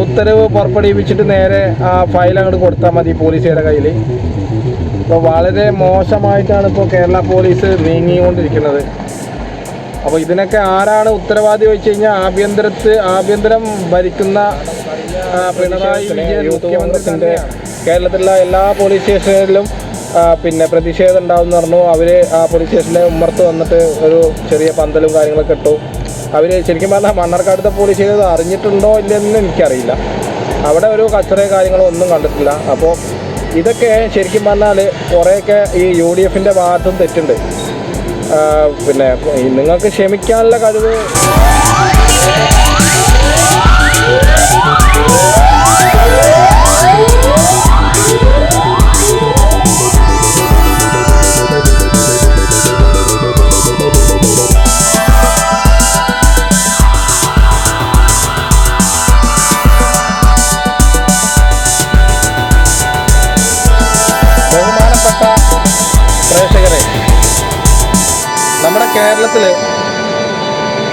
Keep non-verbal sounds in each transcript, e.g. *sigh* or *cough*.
ഉത്തരവ് പുറപ്പെടുവിച്ചിട്ട് നേരെ ആ ഫയൽ അങ്ങോട്ട് കൊടുത്താൽ മതി പോലീസുകാരുടെ കയ്യിൽ അപ്പോൾ വളരെ മോശമായിട്ടാണ് ഇപ്പോൾ കേരള പോലീസ് നീങ്ങിക്കൊണ്ടിരിക്കുന്നത്. അപ്പോൾ ഇതിനൊക്കെ ആരാണ് ഉത്തരവാദി വെച്ച് കഴിഞ്ഞാൽ ആഭ്യന്തരത്ത് ആഭ്യന്തരം ഭരിക്കുന്ന പിണറായി വിജയൻ മുഖ്യമന്ത്രിന്റെ കേരളത്തിലുള്ള എല്ലാ പോലീസ് സ്റ്റേഷനുകളിലും പിന്നെ പ്രതിഷേധം ഉണ്ടാവും എന്ന് പറഞ്ഞു. അവർ ആ പോലീസ് സ്റ്റേഷനിലെ ഉമ്മർത്ത് വന്നിട്ട് ഒരു ചെറിയ പന്തലും കാര്യങ്ങളൊക്കെ ഇട്ടു. അവർ ശരിക്കും പറഞ്ഞാൽ മണ്ണാർക്കാടത്തെ പോലീസ് ചെയ്തത് അറിഞ്ഞിട്ടുണ്ടോ ഇല്ലെന്ന് എനിക്കറിയില്ല. അവിടെ ഒരു കച്ചറയോ കാര്യങ്ങളോ ഒന്നും കണ്ടിട്ടില്ല. അപ്പോൾ ഇതൊക്കെ ശരിക്കും പറഞ്ഞാൽ കുറേയൊക്കെ ഈ യു ഡി എഫിന്റെ ഭാഗത്തും തെറ്റുണ്ട്. പിന്നെ നിങ്ങൾക്ക് ക്ഷമിക്കാനുള്ള കഴിവ് ബഹുമാനപ്പെട്ട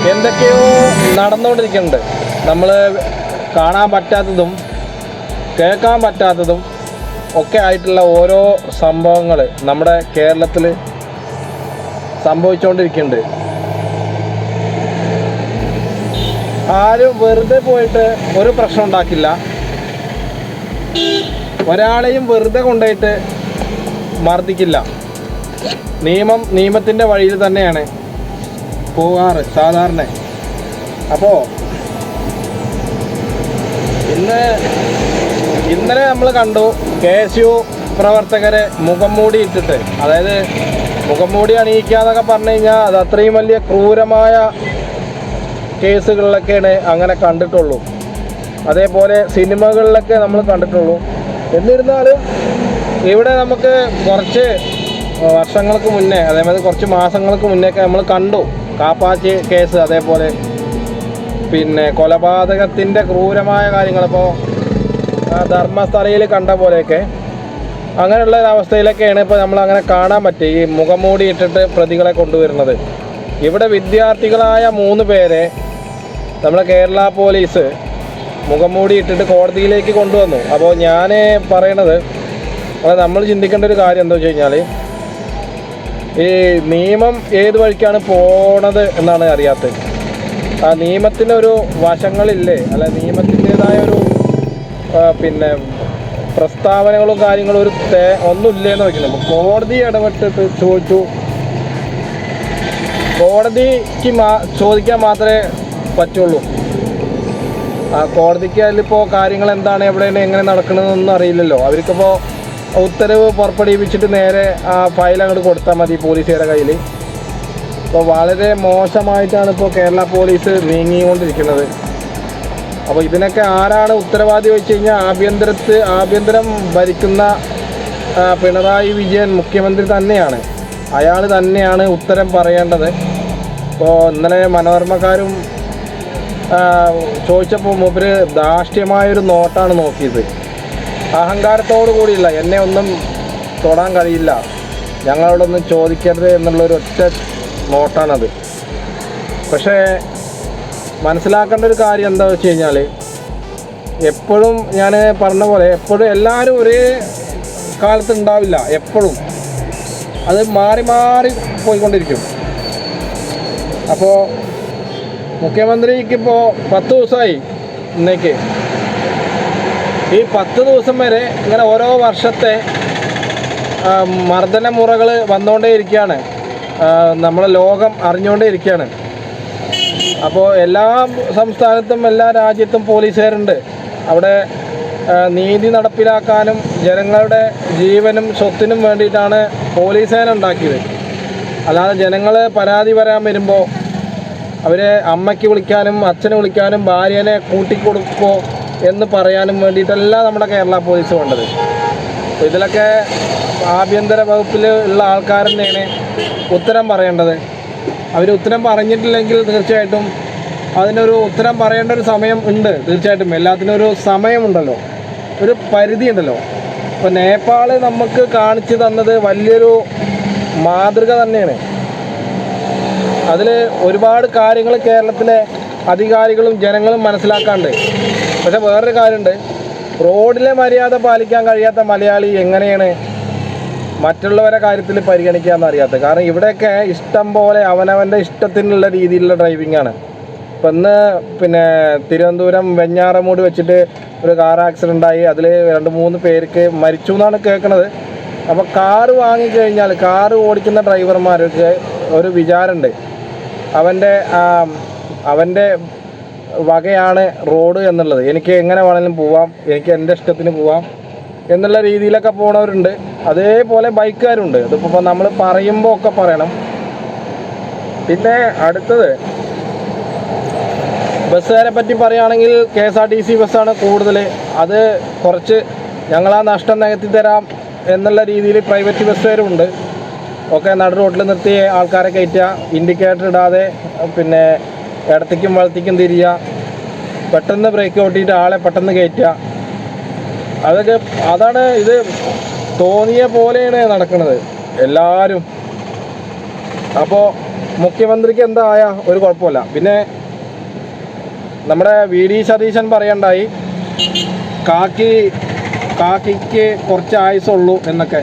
എന്തൊക്കെയോ നടന്നുകൊണ്ടിരിക്കുന്നുണ്ട്. നമ്മൾ കാണാൻ പറ്റാത്തതും കേൾക്കാൻ പറ്റാത്തതും ഒക്കെ ആയിട്ടുള്ള ഓരോ സംഭവങ്ങൾ നമ്മുടെ കേരളത്തിൽ സംഭവിച്ചുകൊണ്ടിരിക്കുന്നുണ്ട് ആരും വെറുതെ പോയിട്ട് ഒരു പ്രശ്നം ഉണ്ടാക്കില്ല. ഒരാളെയും വെറുതെ കൊണ്ടുപോയിട്ട് മർദ്ദിക്കില്ല. നിയമം നിയമത്തിന്റെ വഴിയിൽ തന്നെയാണ് പോകാറ് സാധാരണ. അപ്പോൾ ഇന്ന് ഇന്നലെ നമ്മൾ കണ്ടു കെ എസ് യു പ്രവർത്തകരെ മുഖം മൂടി ഇട്ടിട്ട് അതായത് മുഖം മൂടി അണിയിക്കാന്നൊക്കെ പറഞ്ഞു കഴിഞ്ഞാൽ അത് അത്രയും വലിയ ക്രൂരമായ കേസുകളിലൊക്കെയാണ് അങ്ങനെ കണ്ടിട്ടുള്ളൂ. അതേപോലെ സിനിമകളിലൊക്കെ നമ്മൾ കണ്ടിട്ടുള്ളൂ. എന്നിരുന്നാലും ഇവിടെ നമുക്ക് കുറച്ച് വർഷങ്ങൾക്ക് മുന്നേ അതേമാതിരി കുറച്ച് മാസങ്ങൾക്ക് മുന്നേ ഒക്കെ നമ്മൾ കണ്ടു. കാപ്പാച്ചി കേസ് അതേപോലെ. പിന്നെ കൊലപാതകത്തിന്റെ ക്രൂരമായ കാര്യങ്ങളിപ്പോൾ ധർമ്മസ്ഥലയിൽ കണ്ട പോലെയൊക്കെ. അങ്ങനെയുള്ള അവസ്ഥയിലൊക്കെയാണ് ഇപ്പോൾ നമ്മൾ അങ്ങനെ കാണാൻ പറ്റുക ഈ മുഖംമൂടി ഇട്ടിട്ട് പ്രതികളെ കൊണ്ടുവരുന്നത്. ഇവിടെ വിദ്യാർത്ഥികളായ മൂന്ന് പേരെ നമ്മുടെ കേരള പോലീസ് മുഖംമൂടി ഇട്ടിട്ട് കോടതിയിലേക്ക് കൊണ്ടുവന്നു. അപ്പോൾ ഞാൻ പറയണത് നമ്മൾ ചിന്തിക്കേണ്ട ഒരു കാര്യം എന്താ വെച്ച് കഴിഞ്ഞാൽ ഈ നിയമം ഏത് വഴിക്കാണ് പോണത് എന്നാണ് അറിയാത്തത്. ആ നിയമത്തിന്റെ ഒരു വശങ്ങളില്ലേ അല്ല നിയമത്തിന്റെതായ ഒരു പിന്നെ പ്രസ്താവനകളും കാര്യങ്ങളും ഒരു തേ ഒന്നുമില്ലേന്ന് വെക്കുന്നത് കോടതി ഇടപെട്ടിട്ട് ചോദിച്ചു. കോടതിക്ക് മാ ചോദിക്കാൻ മാത്രമേ പറ്റുള്ളൂ. ആ കോടതിക്ക് അതിലിപ്പോൾ കാര്യങ്ങൾ എന്താണ് എവിടെയാണ് എങ്ങനെ നടക്കണമെന്നൊന്നും അറിയില്ലല്ലോ. അവർക്കിപ്പോൾ ഉത്തരവ് പുറപ്പെടുവിച്ചിട്ട് നേരെ ആ ഫയൽ അങ്ങോട്ട് കൊടുത്താൽ മതി പോലീസുകാരുടെ കയ്യിൽ അപ്പോൾ വളരെ മോശമായിട്ടാണ് ഇപ്പോൾ കേരള പോലീസ് നീങ്ങിക്കൊണ്ടിരിക്കുന്നത്. അപ്പോൾ ഇതിനൊക്കെ ആരാണ് ഉത്തരവാദി വെച്ച് കഴിഞ്ഞാൽ ആഭ്യന്തരത്ത് ആഭ്യന്തരം ഭരിക്കുന്ന പിണറായി വിജയൻ മുഖ്യമന്ത്രി തന്നെയാണ്. അയാൾ തന്നെയാണ് ഉത്തരം പറയേണ്ടത്. ഇപ്പോൾ ഇന്നലെ മനോരമക്കാരും ചോദിച്ചപ്പോൾ മൂപ്പര് ധാർഷ്ട്യമായൊരു നോട്ടാണ് നോക്കിയത്. അഹങ്കാരത്തോടു കൂടിയില്ല. എന്നെ ഒന്നും തൊടാൻ കഴിയില്ല. ഞങ്ങളോടൊന്നും ചോദിക്കരുത് എന്നുള്ളൊരു ഒറ്റ നോട്ടാണത്. പക്ഷേ മനസ്സിലാക്കേണ്ട ഒരു കാര്യം എന്താ വെച്ച് കഴിഞ്ഞാൽ എപ്പോഴും ഞാൻ പറഞ്ഞ പോലെ എപ്പോഴും എല്ലാവരും ഒരേ കാലത്ത് ഉണ്ടാവില്ല എപ്പോഴും. അത് മാറി മാറി പോയിക്കൊണ്ടിരിക്കും. അപ്പോൾ മുഖ്യമന്ത്രിക്കിപ്പോൾ പത്ത് ദിവസമായി ഇന്നേക്ക്. ഈ പത്ത് ദിവസം വരെ ഇങ്ങനെ ഓരോ വർഷത്തെ മർദ്ദനമുറകൾ മർദ്ദന മുറകൾ വന്നുകൊണ്ടേ ഇരിക്കുകയാണ് നമ്മളെ ലോകം അറിഞ്ഞുകൊണ്ടേ ഇരിക്കുകയാണ് അപ്പോൾ എല്ലാ സംസ്ഥാനത്തും എല്ലാ രാജ്യത്തും പോലീസുകാരുണ്ട്. അവിടെ നീതി നടപ്പിലാക്കാനും ജനങ്ങളുടെ ജീവനും സ്വത്തിനും വേണ്ടിയിട്ടാണ് പോലീസേന ഉണ്ടാക്കിയത്. അല്ലാതെ ജനങ്ങൾ പരാതി വരാൻ വരുമ്പോൾ അവരെ അമ്മയ്ക്ക് വിളിക്കാനും അച്ഛനെ വിളിക്കാനും ഭാര്യനെ കൂട്ടിക്കൊടുക്കോ എന്ന് പറയാനും വേണ്ടിയിട്ടല്ല നമ്മുടെ കേരള പോലീസ് വേണ്ടത്. ഇതിലൊക്കെ ആഭ്യന്തര വകുപ്പിൽ ഉള്ള ആൾക്കാർ തന്നെയാണ് ഉത്തരം പറയേണ്ടത്. അവർ ഉത്തരം പറഞ്ഞിട്ടില്ലെങ്കിൽ തീർച്ചയായിട്ടും അതിനൊരു ഉത്തരം പറയേണ്ട ഒരു സമയം ഉണ്ട് തീർച്ചയായിട്ടും. എല്ലാത്തിനും ഒരു സമയമുണ്ടല്ലോ. ഒരു പരിധി ഉണ്ടല്ലോ. ഇപ്പോൾ നേപ്പാൾ നമുക്ക് കാണിച്ചു തന്നത് വലിയൊരു മാതൃക തന്നെയാണ്. അതിൽ ഒരുപാട് കാര്യങ്ങൾ കേരളത്തിലെ അധികാരികളും ജനങ്ങളും മനസ്സിലാക്കാണ്ട് പക്ഷെ വേറൊരു കാര്യമുണ്ട്. റോഡിലെ മര്യാദ പാലിക്കാൻ കഴിയാത്ത മലയാളി എങ്ങനെയാണ് മറ്റുള്ളവരെ കാര്യത്തിൽ പരിഗണിക്കാമെന്ന് അറിയാത്തത് കാരണം ഇവിടെയൊക്കെ ഇഷ്ടം പോലെ അവനവന്റെ ഇഷ്ടത്തിനുള്ള രീതിയിലുള്ള ഡ്രൈവിംഗ് ആണ്. ഇപ്പം ഇന്ന് പിന്നെ തിരുവനന്തപുരം വെഞ്ഞാറമൂട് വെച്ചിട്ട് ഒരു കാർ ആക്സിഡന്റ് ആയി അതിൽ രണ്ട് മൂന്ന് പേർക്ക് മരിച്ചു എന്നാണ് കേൾക്കുന്നത്. അപ്പോൾ കാറ് വാങ്ങിക്കഴിഞ്ഞാൽ കാറ് ഓടിക്കുന്ന ഡ്രൈവർമാർക്ക് ഒരു വിചാരമുണ്ട്. അവന്റെ അവന്റെ വകയാണ് റോഡ് എന്നുള്ളത്. എനിക്ക് എങ്ങനെ വേണമെങ്കിലും പോവാം. എനിക്ക് എന്റെ ഇഷ്ടത്തിന് പോവാം. എന്നുള്ള രീതിയിലൊക്കെ പോണവരുണ്ട്. അതേപോലെ ബൈക്കുകാരുണ്ട് അതിപ്പോൾ നമ്മൾ പറയുമ്പോൾ ഒക്കെ പറയണം. പിന്നെ അടുത്തത് ബസ്സുകാരെ പറ്റി പറയുകയാണെങ്കിൽ K S R T C ബസ്സാണ് കൂടുതൽ അത് കുറച്ച് ഞങ്ങൾ ആ നഷ്ടം നികത്തി തരാം എന്നുള്ള രീതിയിൽ പ്രൈവറ്റ് ബസ്സുകാരുണ്ട്. ഒക്കെ നടു റോട്ടിൽ നിർത്തി ആൾക്കാരെ കയറ്റുക. ഇൻഡിക്കേറ്റർ ഇടാതെ പിന്നെ ഇടത്തേക്കും വളത്തേക്കും തിരിയുക. പെട്ടെന്ന് ബ്രേക്ക് ഓട്ടിയിട്ട് ആളെ പെട്ടെന്ന് കയറ്റുക. അതൊക്കെ അതാണ് ഇത് തോന്നിയ പോലെയാണ് നടക്കുന്നത് എല്ലാവരും അപ്പോൾ മുഖ്യമന്ത്രിക്ക് എന്തായ ഒരു കുഴപ്പമില്ല. പിന്നെ നമ്മുടെ വി ഡി സതീശൻ പറയണ്ടായി കാക്കി കാക്കിക്ക് കുറച്ച് ആയുസുള്ളൂ എന്നൊക്കെ.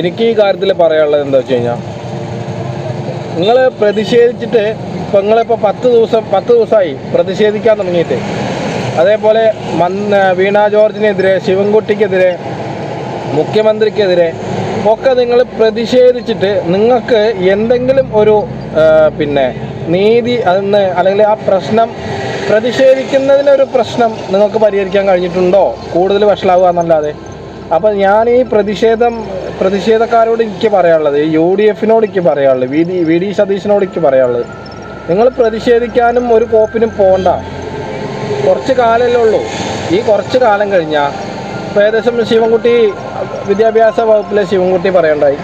എനിക്ക് ഈ കാര്യത്തിൽ പറയാനുള്ളത് എന്താ വെച്ച് കഴിഞ്ഞാൽ നിങ്ങൾ പ്രതിഷേധിച്ചിട്ട് ഇപ്പം നിങ്ങളിപ്പോൾ പത്ത് ദിവസം പത്ത് ദിവസമായി പ്രതിഷേധിക്കാൻ തുടങ്ങിയിട്ട്. അതേപോലെ മന്ന് വീണ ജോർജിനെതിരെ ശിവൻകുട്ടിക്കെതിരെ മുഖ്യമന്ത്രിക്കെതിരെ ഒക്കെ നിങ്ങൾ പ്രതിഷേധിച്ചിട്ട് നിങ്ങൾക്ക് എന്തെങ്കിലും ഒരു പിന്നെ നീതി അതിന്ന് അല്ലെങ്കിൽ ആ പ്രശ്നം പ്രതിഷേധിക്കുന്നതിനൊരു പ്രശ്നം നിങ്ങൾക്ക് പരിഹരിക്കാൻ കഴിഞ്ഞിട്ടുണ്ടോ? കൂടുതൽ വഷളാവുക എന്നല്ലാതെ. അപ്പം ഞാൻ ഈ പ്രതിഷേധം പ്രതിഷേധക്കാരോട് എനിക്ക് പറയാനുള്ളത് യു ഡി എഫിനോട് എനിക്ക് പറയാനുള്ളത് വി ഡി വി ഡി സതീശനോട് എനിക്ക് പറയാനുള്ളത്. നിങ്ങൾ പ്രതിഷേധിക്കാനും ഒരു കോപ്പിനും പോണ്ട. കുറച്ച് കാലമല്ലേ ഉള്ളൂ. ഈ കുറച്ച് കാലം കഴിഞ്ഞാൽ ഇപ്പോൾ ഏകദേശം ശിവൻകുട്ടി വിദ്യാഭ്യാസ വകുപ്പിലെ ശിവൻകുട്ടി പറയണ്ടായി.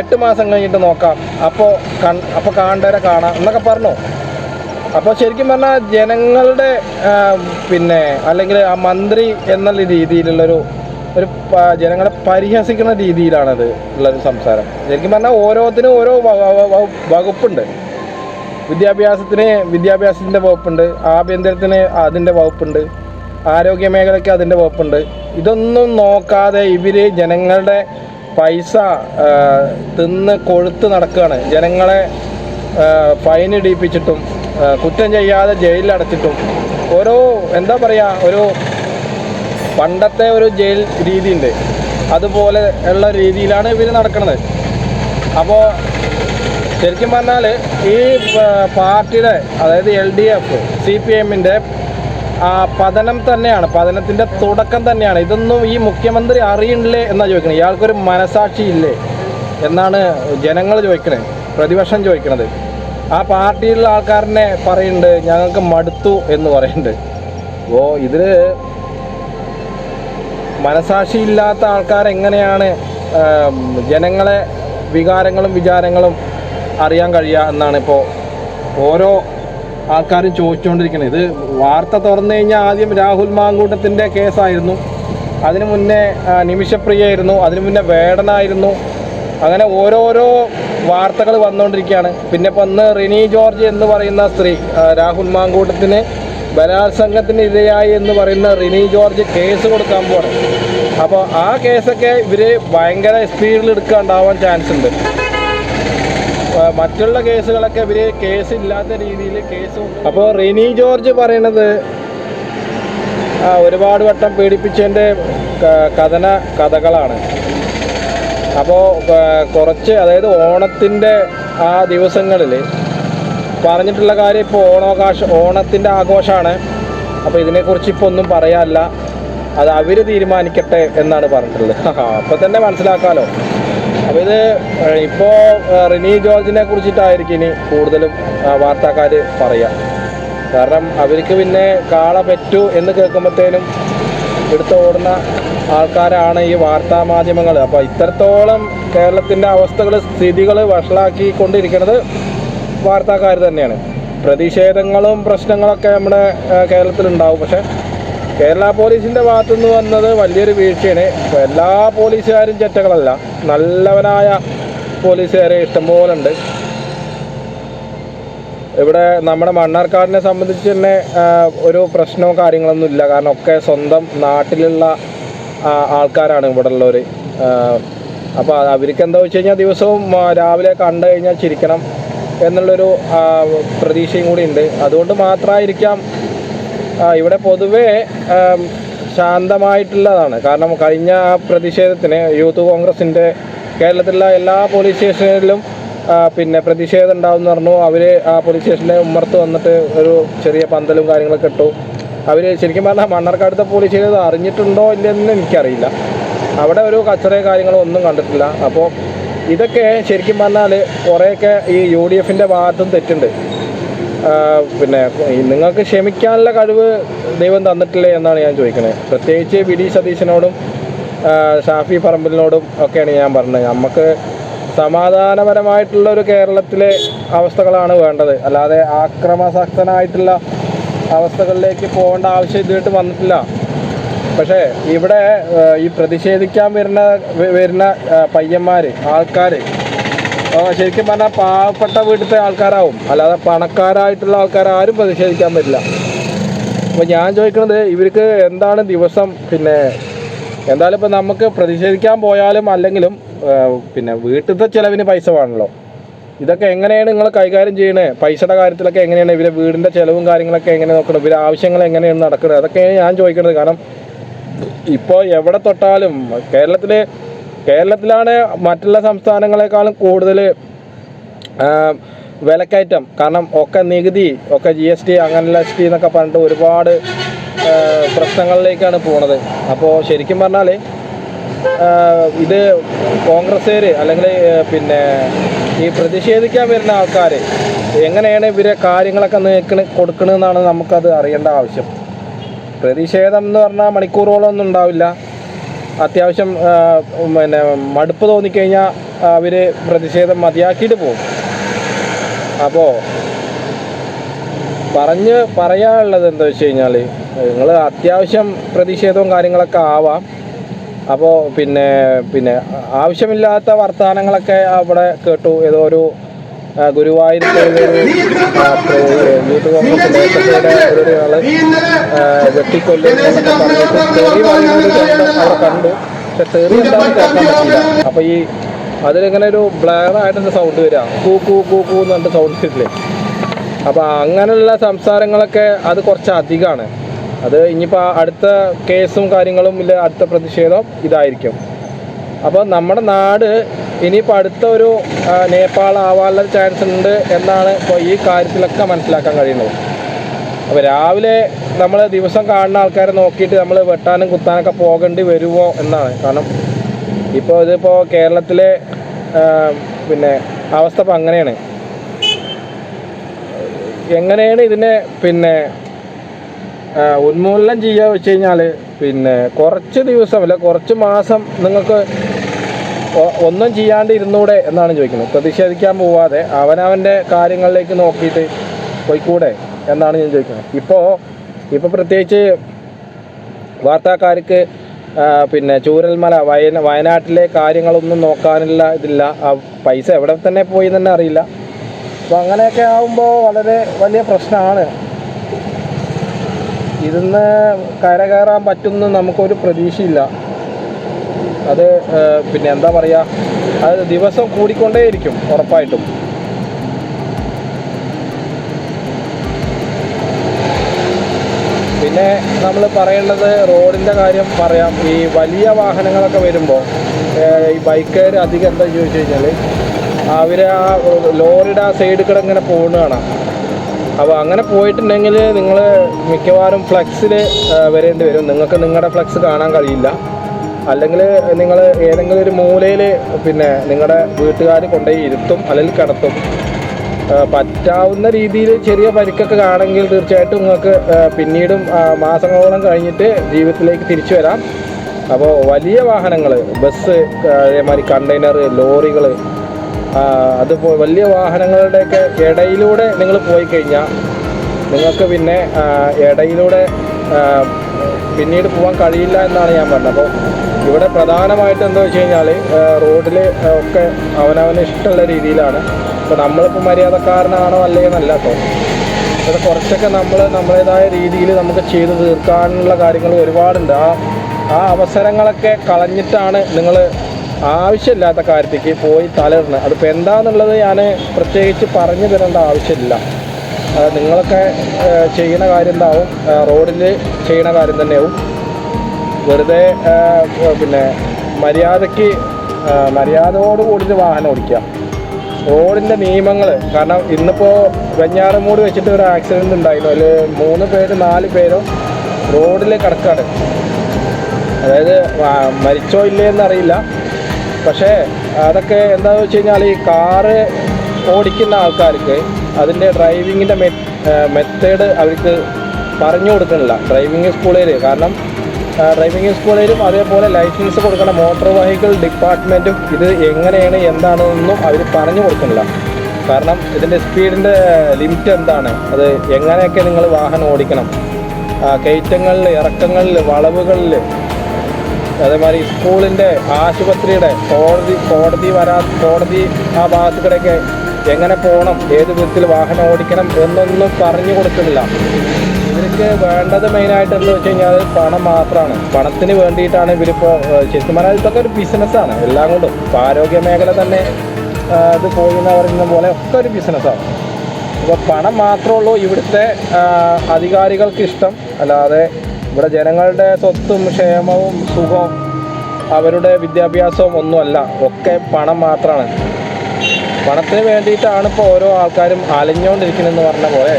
എട്ട് മാസം കഴിഞ്ഞിട്ട് നോക്കാം. അപ്പോൾ കൺ അപ്പോൾ കാണേണ്ടവരെ കാണാം എന്നൊക്കെ പറഞ്ഞു. അപ്പോൾ ശരിക്കും പറഞ്ഞാൽ ജനങ്ങളുടെ പിന്നെ അല്ലെങ്കിൽ ആ മന്ത്രി എന്നുള്ള രീതിയിലുള്ളൊരു ഒരു ജനങ്ങളെ പരിഹസിക്കുന്ന രീതിയിലാണത് ഉള്ളൊരു സംസാരം. ശരിക്കും പറഞ്ഞാൽ ഓരോത്തിനും ഓരോ വകുപ്പുണ്ട്. വിദ്യാഭ്യാസത്തിന് വിദ്യാഭ്യാസത്തിന്റെ വകുപ്പുണ്ട് ആഭ്യന്തരത്തിന് അതിന്റെ വകുപ്പുണ്ട് ആരോഗ്യ മേഖലയ്ക്ക് അതിന്റെ വകുപ്പുണ്ട്. ഇതൊന്നും നോക്കാതെ ഇവർ ജനങ്ങളുടെ പൈസ തിന്ന് കൊഴുത്ത് നടക്കുകയാണ് ജനങ്ങളെ ഫൈൻ ഇടിപ്പിച്ചിട്ടും കുറ്റം ചെയ്യാതെ ജയിലിലടച്ചിട്ടും. ഓരോ എന്താ പറയുക ഒരു പണ്ടത്തെ ഒരു ജയിൽ രീതിയുണ്ട്. അതുപോലെ ഉള്ള രീതിയിലാണ് ഇവർ നടക്കുന്നത് അപ്പോൾ ശരിക്കും പറഞ്ഞാൽ ഈ പാർട്ടിയുടെ അതായത് L D F C P എമ്മിന്റെ പതനം തന്നെയാണ് പതനത്തിന്റെ തുടക്കം തന്നെയാണ്. ഇതൊന്നും ഈ മുഖ്യമന്ത്രി അറിയണില്ലേ എന്നാണ് ചോദിക്കുന്നത് ഇയാൾക്കൊരു മനസാക്ഷി ഇല്ലേ എന്നാണ് ജനങ്ങൾ ചോദിക്കുന്നത് പ്രതിപക്ഷം ചോദിക്കുന്നത് ആ പാർട്ടിയിലുള്ള ആൾക്കാരനെ പറയുന്നുണ്ട് ഞങ്ങൾക്ക് മടുത്തു എന്ന് പറയുന്നുണ്ട്. അപ്പോൾ ഇതിൽ മനസാക്ഷിയില്ലാത്ത ആൾക്കാർ എങ്ങനെയാണ് ജനങ്ങളെ വികാരങ്ങളും വിചാരങ്ങളും അറിയാൻ കഴിയുക എന്നാണ് ഇപ്പോൾ ഓരോ ആൾക്കാരും ചോദിച്ചുകൊണ്ടിരിക്കുന്നത്. ഇത് വാർത്ത തുറന്നു കഴിഞ്ഞാൽ ആദ്യം രാഹുൽ മാങ്കൂട്ടത്തിന്റെ കേസായിരുന്നു. അതിനു മുന്നേ നിമിഷപ്രിയായിരുന്നു അതിനു മുന്നേ വേടനായിരുന്നു. അങ്ങനെ ഓരോരോ വാർത്തകൾ വന്നുകൊണ്ടിരിക്കുകയാണ്. പിന്നെ ഇപ്പം അന്ന് റിനി ജോർജ് എന്ന് പറയുന്ന സ്ത്രീ രാഹുൽ മാങ്കൂട്ടത്തിന് ബലാത്സംഗത്തിന് ഇരയായി എന്ന് പറയുന്ന റിനി ജോർജ് കേസ് കൊടുക്കാൻ പോകണം അപ്പോൾ ആ കേസൊക്കെ ഇവർ ഭയങ്കര സ്പീഡിൽ എടുക്കാണ്ടാവാൻ ചാൻസ് ഉണ്ട്. മറ്റുള്ള കേസുകളൊക്കെ ഇവർ കേസ് ഇല്ലാത്ത രീതിയിൽ കേസ് അപ്പോൾ റിനി ജോർജ് പറയണത് ഒരുപാട് വട്ടം പീഡിപ്പിച്ചതിന്റെ കഥന കഥകളാണ്. അപ്പോൾ കുറച്ച് അതായത് ഓണത്തിന്റെ ആ ദിവസങ്ങളിൽ പറഞ്ഞിട്ടുള്ള കാര്യം ഇപ്പോൾ ഓണാഘോഷ ഓണത്തിന്റെ ആഘോഷമാണ്. അപ്പോൾ ഇതിനെക്കുറിച്ച് ഇപ്പോൾ ഒന്നും പറയാനില്ല. അത് അവർ തീരുമാനിക്കട്ടെ എന്നാണ് പറഞ്ഞിട്ടുള്ളത്. *laughs* അപ്പോൾ തന്നെ മനസ്സിലാക്കാമല്ലോ അപ്പോൾ ഇത് ഇപ്പോൾ റിനി ജോർജിനെ കുറിച്ചിട്ടായിരിക്കും ഇനി കൂടുതലും വാർത്താക്കാർ പറയുക കാരണം അവർക്ക് പിന്നെ കാള പറ്റൂ എന്ന് കേൾക്കുമ്പോഴത്തേനും എടുത്ത് ഓടുന്ന ആൾക്കാരാണ് ഈ വാർത്താ മാധ്യമങ്ങൾ. അപ്പോൾ ഇത്രത്തോളം കേരളത്തിന്റെ അവസ്ഥകൾ സ്ഥിതികൾ വഷളാക്കിക്കൊണ്ടിരിക്കുന്നത് വാർത്താക്കാർ തന്നെയാണ്. പ്രതിഷേധങ്ങളും പ്രശ്നങ്ങളൊക്കെ നമ്മുടെ കേരളത്തിലുണ്ടാവും. പക്ഷേ കേരള പോലീസിന്റെ ഭാഗത്തുനിന്ന് വന്നത് വലിയൊരു വീഴ്ചയാണ്. എല്ലാ പോലീസുകാരും ചെറ്റകളല്ല. നല്ലവനായ പോലീസുകാരെ ഇഷ്ടംപോലെ ഉണ്ട്. ഇവിടെ നമ്മുടെ മണ്ണാർക്കാടിനെ സംബന്ധിച്ച് തന്നെ ഒരു പ്രശ്നമോ കാര്യങ്ങളൊന്നും ഇല്ല. കാരണം ഒക്കെ സ്വന്തം നാട്ടിലുള്ള ആൾക്കാരാണ് ഇവിടെ ഉള്ളവർ അപ്പോൾ അവർക്ക് എന്താ വെച്ച് കഴിഞ്ഞാൽ ദിവസവും രാവിലെ കണ്ടു കഴിഞ്ഞാൽ ചിരിക്കണം. എന്നുള്ളൊരു പ്രതീക്ഷയും കൂടി ഉണ്ട്. അതുകൊണ്ട് മാത്രമായിരിക്കാം ഇവിടെ പൊതുവേ ശാന്തമായിട്ടുള്ളതാണ്. കാരണം കഴിഞ്ഞ ആ പ്രതിഷേധത്തിന് യൂത്ത് കോൺഗ്രസിന്റെ കേരളത്തിലുള്ള എല്ലാ പോലീസ് സ്റ്റേഷനിലും പിന്നെ പ്രതിഷേധം ഉണ്ടാവും എന്ന് പറഞ്ഞു. അവർ ആ പോലീസ് സ്റ്റേഷന്റെ ഉമ്മർത്ത് വന്നിട്ട് ഒരു ചെറിയ പന്തലും കാര്യങ്ങളൊക്കെ ഇട്ടു. അവർ ശരിക്കും പറഞ്ഞാൽ മണ്ണാർക്കാടത്തെ പോലീസ് സ്റ്റേഷൻ അറിഞ്ഞിട്ടുണ്ടോ ഇല്ലെന്ന് എനിക്കറിയില്ല. അവിടെ ഒരു കച്ചറയോ കാര്യങ്ങളോ ഒന്നും കണ്ടിട്ടില്ല. അപ്പോൾ ഇതൊക്കെ ശരിക്കും പറഞ്ഞാൽ കുറേയൊക്കെ ഈ യു ഡി എഫിന്റെ ഭാഗത്തും തെറ്റുണ്ട്. പിന്നെ നിങ്ങൾക്ക് ക്ഷമിക്കാനുള്ള കഴിവ് ദൈവം തന്നിട്ടില്ലേ എന്നാണ് ഞാൻ ചോദിക്കുന്നത് പ്രത്യേകിച്ച് വി ഡി സതീശനോടും ഷാഫി പറമ്പിലിനോടും ഒക്കെയാണ് ഞാൻ പറഞ്ഞത്. നമുക്ക് സമാധാനപരമായിട്ടുള്ള ഒരു കേരളത്തിലെ അവസ്ഥകളാണ് വേണ്ടത്. അല്ലാതെ ആക്രമസക്തനായിട്ടുള്ള അവസ്ഥകളിലേക്ക് പോകേണ്ട ആവശ്യം ഇതുമായിട്ട് വന്നിട്ടില്ല. പക്ഷേ ഇവിടെ ഈ പ്രതിഷേധിക്കാൻ വരുന്ന വരുന്ന പയ്യന്മാർ ആൾക്കാർ ശരിക്കും പറഞ്ഞാൽ പാവപ്പെട്ട വീട്ടിലത്തെ ആൾക്കാരാവും. അല്ലാതെ പണക്കാരായിട്ടുള്ള ആൾക്കാർ ആരും പ്രതിഷേധിക്കാൻ പറ്റില്ല അപ്പോൾ ഞാൻ ചോദിക്കുന്നത് ഇവർക്ക് എന്താണ് ദിവസം? പിന്നെ എന്തായാലും ഇപ്പം നമുക്ക് പ്രതിഷേധിക്കാൻ പോയാലും അല്ലെങ്കിലും പിന്നെ വീട്ടിലത്തെ ചിലവിന് പൈസ വേണമല്ലോ ഇതൊക്കെ എങ്ങനെയാണ് നിങ്ങൾ കൈകാര്യം ചെയ്യണേ? പൈസയുടെ കാര്യത്തിലൊക്കെ എങ്ങനെയാണ്? ഇവരെ വീടിന്റെ ചിലവും കാര്യങ്ങളൊക്കെ എങ്ങനെ നോക്കണം? ഇവരെ ആവശ്യങ്ങൾ എങ്ങനെയാണ് നടക്കുന്നത്? അതൊക്കെയാണ് ഞാൻ ചോദിക്കുന്നത് കാരണം ഇപ്പോൾ എവിടെ തൊട്ടാലും കേരളത്തിൽ കേരളത്തിലാണ് മറ്റുള്ള സംസ്ഥാനങ്ങളെക്കാളും കൂടുതൽ വിലക്കയറ്റം. കാരണം ഒക്കെ നികുതി ഒക്കെ ജി എസ് ടി അങ്ങനെയുള്ള എസ് ടി എന്നൊക്കെ പറഞ്ഞിട്ട് ഒരുപാട് പ്രശ്നങ്ങളിലേക്കാണ് പോണത്. അപ്പോൾ ശരിക്കും പറഞ്ഞാൽ ഇത് കോൺഗ്രസ്സുകാർ അല്ലെങ്കിൽ പിന്നെ ഈ പ്രതിഷേധിക്കാൻ വരുന്ന ആൾക്കാർ എങ്ങനെയാണ് ഇവരെ കാര്യങ്ങളൊക്കെ നീക്കണ കൊടുക്കണമെന്നാണ് നമുക്കത് അറിയേണ്ട ആവശ്യം. പ്രതിഷേധം എന്ന് പറഞ്ഞാൽ മണിക്കൂറുകളൊന്നും ഉണ്ടാവില്ല. അത്യാവശ്യം പിന്നെ മടുപ്പ് തോന്നിക്കഴിഞ്ഞാൽ അവർ പ്രതിഷേധം മതിയാക്കിയിട്ട് പോകും. അപ്പോൾ പറഞ്ഞ് പറയാനുള്ളത് എന്താ വെച്ച് കഴിഞ്ഞാൽ നിങ്ങൾ അത്യാവശ്യം പ്രതിഷേധവും കാര്യങ്ങളൊക്കെ ആവാം. അപ്പോൾ പിന്നെ പിന്നെ ആവശ്യമില്ലാത്ത വർത്തമാനങ്ങളൊക്കെ അവിടെ കേട്ടു. ഏതോ ഒരു ഗുരുവായൂർ യൂത്ത് കോൺഗ്രസിന്റെ സെക്രട്ടറിയുടെ ഒരു ആൾ ആ, വെട്ടിക്കൊല്ലും എന്നൊക്കെ പറഞ്ഞിട്ട് തെറി പറയുന്നത് രംഗം അവിടെ കണ്ടു. പക്ഷെ തെറി എന്താണെന്ന് കേൾക്കാൻ പറ്റില്ല. അപ്പോൾ ഈ അതിലിങ്ങനെ ഒരു ബ്ലർ ആയിട്ടൊരു സൗണ്ട് വരിക. കൂ കൂ കൂ കൂ എന്ന് പറഞ്ഞിട്ട് സൗണ്ട് വരില്ലേ? അപ്പോൾ അങ്ങനെയുള്ള സംസാരങ്ങളൊക്കെ അത് കുറച്ച് അധികമാണ്. അത് ഇനിയിപ്പോൾ അടുത്ത കേസും കാര്യങ്ങളും ഇല്ല അടുത്ത പ്രതിഷേധം ഇതായിരിക്കും. അപ്പോൾ നമ്മുടെ നാട് ഇനിയിപ്പോൾ അടുത്ത ഒരു നേപ്പാൾ ആവാനുള്ള ചാൻസ് ഉണ്ട് എന്നാണ് ഇപ്പോൾ ഈ കാര്യത്തിലൊക്കെ മനസ്സിലാക്കാൻ കഴിയുന്നത്. അപ്പോൾ രാവിലെ നമ്മൾ ദിവസം കാണുന്ന ആൾക്കാരെ നോക്കിയിട്ട് നമ്മൾ വെട്ടാനും കുത്താനൊക്കെ പോകേണ്ടി വരുമോ എന്നാണ്. കാരണം ഇപ്പോൾ ഇതിപ്പോൾ കേരളത്തിലെ പിന്നെ അവസ്ഥ ഇപ്പം അങ്ങനെയാണ്. എങ്ങനെയാണ് ഇതിനെ പിന്നെ ഉന്മൂലനം ചെയ്യുക വെച്ച് കഴിഞ്ഞാൽ പിന്നെ കുറച്ച് ദിവസം അല്ല കുറച്ച് മാസം നിങ്ങൾക്ക് ഒന്നും ചെയ്യാണ്ട് ഇരുന്നൂടെ എന്നാണ് ചോദിക്കുന്നത്. പ്രതിഷേധിക്കാൻ പോവാതെ അവനവന്റെ കാര്യങ്ങളിലേക്ക് നോക്കിയിട്ട് പോയിക്കൂടെ എന്നാണ് ഞാൻ ചോദിക്കുന്നത്. ഇപ്പോൾ ഇപ്പോൾ പ്രത്യേകിച്ച് വാർത്താക്കാർക്ക് പിന്നെ ചൂരൽമല വയന വയനാട്ടിലെ കാര്യങ്ങളൊന്നും നോക്കാനുള്ള ഇതില്ല. ആ പൈസ എവിടെ തന്നെ പോയി തന്നെ അറിയില്ല. അപ്പോൾ അങ്ങനെയൊക്കെ ആകുമ്പോൾ വളരെ വലിയ പ്രശ്നമാണ്. ഇതിന്ന് കരകയറാൻ പറ്റുമെന്ന് നമുക്കൊരു പ്രതീക്ഷയില്ല. അത് പിന്നെ എന്താ പറയുക അത് ദിവസം കൂടിക്കൊണ്ടേയിരിക്കും ഉറപ്പായിട്ടും. പിന്നെ നമ്മൾ പറയേണ്ടത് റോഡിന്റെ കാര്യം പറയാം. ഈ വലിയ വാഹനങ്ങളൊക്കെ വരുമ്പോൾ ഈ ബൈക്കുകാർ അധികം എന്താ ചോദിച്ചു കഴിഞ്ഞാൽ അവർ ആ ലോറിയുടെ ആ സൈഡിൽ കൂടെ ഇങ്ങനെ പോകുന്ന കാണാം. അപ്പോൾ അങ്ങനെ പോയിട്ടുണ്ടെങ്കിൽ നിങ്ങൾ മിക്കവാറും ഫ്ലെക്സിൽ വരേണ്ടി വരും. നിങ്ങൾക്ക് നിങ്ങളുടെ ഫ്ലക്സ് കാണാൻ കഴിയില്ല. അല്ലെങ്കിൽ നിങ്ങൾ ഏതെങ്കിലും ഒരു മൂലയിൽ പിന്നെ നിങ്ങളുടെ വീട്ടുകാർ കൊണ്ടുപോയി ഇരുത്തും അല്ലെങ്കിൽ കിടത്തും. പറ്റാവുന്ന രീതിയിൽ ചെറിയ പരിക്കൊക്കെ കാണുമെങ്കിൽ തീർച്ചയായിട്ടും നിങ്ങൾക്ക് പിന്നീടും മാസങ്ങളോളം കഴിഞ്ഞിട്ട് ജീവിതത്തിലേക്ക് തിരിച്ചു വരാം. അപ്പോൾ വലിയ വാഹനങ്ങൾ ബസ് അതേമാതിരി കണ്ടെയ്നർ ലോറികൾ അതുപോലെ വലിയ വാഹനങ്ങളുടെയൊക്കെ ഇടയിലൂടെ നിങ്ങൾ പോയി കഴിഞ്ഞാൽ നിങ്ങൾക്ക് പിന്നെ ഇടയിലൂടെ പിന്നീട് പോകാൻ കഴിയില്ല എന്നാണ് ഞാൻ പറഞ്ഞത്. അപ്പോൾ ഇവിടെ പ്രധാനമായിട്ട് എന്താ വെച്ച് കഴിഞ്ഞാൽ റോഡിൽ ഒക്കെ അവനവന് ഇഷ്ടമുള്ള രീതിയിലാണ്. ഇപ്പോൾ നമ്മളിപ്പോൾ മര്യാദക്കാരനാണോ അല്ലേ എന്നല്ല കേട്ടോ അത് കുറച്ചൊക്കെ നമ്മൾ നമ്മുടേതായ രീതിയിൽ നമുക്ക് ചെയ്ത് തീർക്കാനുള്ള കാര്യങ്ങൾ ഒരുപാടുണ്ട്. ആ ആ അവസരങ്ങളൊക്കെ കളഞ്ഞിട്ടാണ് നിങ്ങൾ ആവശ്യമില്ലാത്ത കാര്യത്തേക്ക് പോയി തലർന്ന് അതിപ്പോൾ എന്താണെന്നുള്ളത് ഞാൻ പ്രത്യേകിച്ച് പറഞ്ഞു തരേണ്ട ആവശ്യമില്ല. നിങ്ങളൊക്കെ ചെയ്യുന്ന കാര്യം എന്താവും? റോഡിൽ ചെയ്യുന്ന കാര്യം തന്നെയാവും. വെറുതെ പിന്നെ മര്യാദയ്ക്ക് മര്യാദയോട് കൂടിയിട്ട് വാഹനം ഓടിക്കുക. റോഡിന്റെ നിയമങ്ങൾ കാരണം ഇന്നിപ്പോൾ വെഞ്ഞാറമൂട് വെച്ചിട്ട് ഒരു ആക്സിഡന്റ് ഉണ്ടായിരുന്നു അതിൽ മൂന്ന് പേര് നാല് പേരും റോഡിൽ കിടക്കാണ്. അതായത് മരിച്ചോ ഇല്ലേ എന്നറിയില്ല പക്ഷേ അതൊക്കെ എന്താണെന്ന് വെച്ച് കഴിഞ്ഞാൽ ഈ കാറ് ഓടിക്കുന്ന ആൾക്കാർക്ക് അതിന്റെ ഡ്രൈവിങ്ങിന്റെ മെത്തേഡ് അവർക്ക് പറഞ്ഞു കൊടുക്കണില്ല. ഡ്രൈവിംഗ് സ്കൂളിൽ കാരണം ഡ്രൈവിംഗ് സ്കൂളിലും അതേപോലെ ലൈസൻസ് കൊടുക്കുന്ന മോട്ടോർ വെഹിക്കിൾ ഡിപ്പാർട്ട്മെന്റും ഇത് എങ്ങനെയാണ് എന്താണെന്നൊന്നും അവർ പറഞ്ഞു കൊടുക്കുന്നില്ല. കാരണം ഇതിന്റെ സ്പീഡിന്റെ ലിമിറ്റ് എന്താണ്? അത് എങ്ങനെയൊക്കെ നിങ്ങൾ വാഹനം ഓടിക്കണം? കയറ്റങ്ങളിൽ ഇറക്കങ്ങളിൽ വളവുകളിൽ അതേമാതിരി സ്കൂളിന്റെ ആശുപത്രിയുടെ കോടതി കോടതി വരാ കോടതി ആ ഭാഗത്തുകൂടെയൊക്കെ എങ്ങനെ പോകണം? ഏത് വിധത്തിൽ വാഹനം ഓടിക്കണം? എന്നൊന്നും പറഞ്ഞു കൊടുക്കുന്നില്ല. ഇവർക്ക് വേണ്ടത് മെയിനായിട്ട് എന്താ വെച്ച് കഴിഞ്ഞാൽ പണം മാത്രമാണ് പണത്തിന് വേണ്ടിയിട്ടാണ് ഇവരിപ്പോൾ ശരിക്കും പറഞ്ഞാൽ ഇതൊക്കെ ഒരു ബിസിനസ്സാണ് എല്ലാം കൊണ്ടും. ഇപ്പോൾ ആരോഗ്യ മേഖല തന്നെ ഇത് പോയി എന്ന് പറയുന്ന പോലെ ഒക്കെ ഒരു ബിസിനസ്സാണ് അപ്പോൾ പണം മാത്രമേ ഉള്ളൂ ഇവിടുത്തെ അധികാരികൾക്ക് ഇഷ്ടം. അല്ലാതെ ഇവിടെ ജനങ്ങളുടെ സ്വത്തും ക്ഷേമവും സുഖവും അവരുടെ വിദ്യാഭ്യാസവും ഒന്നുമല്ല. ഒക്കെ പണം മാത്രമാണ് പണത്തിന് വേണ്ടിയിട്ടാണ് ഇപ്പോൾ ഓരോ ആൾക്കാരും അലഞ്ഞുകൊണ്ടിരിക്കുന്നതെന്ന് പറഞ്ഞ പോലെ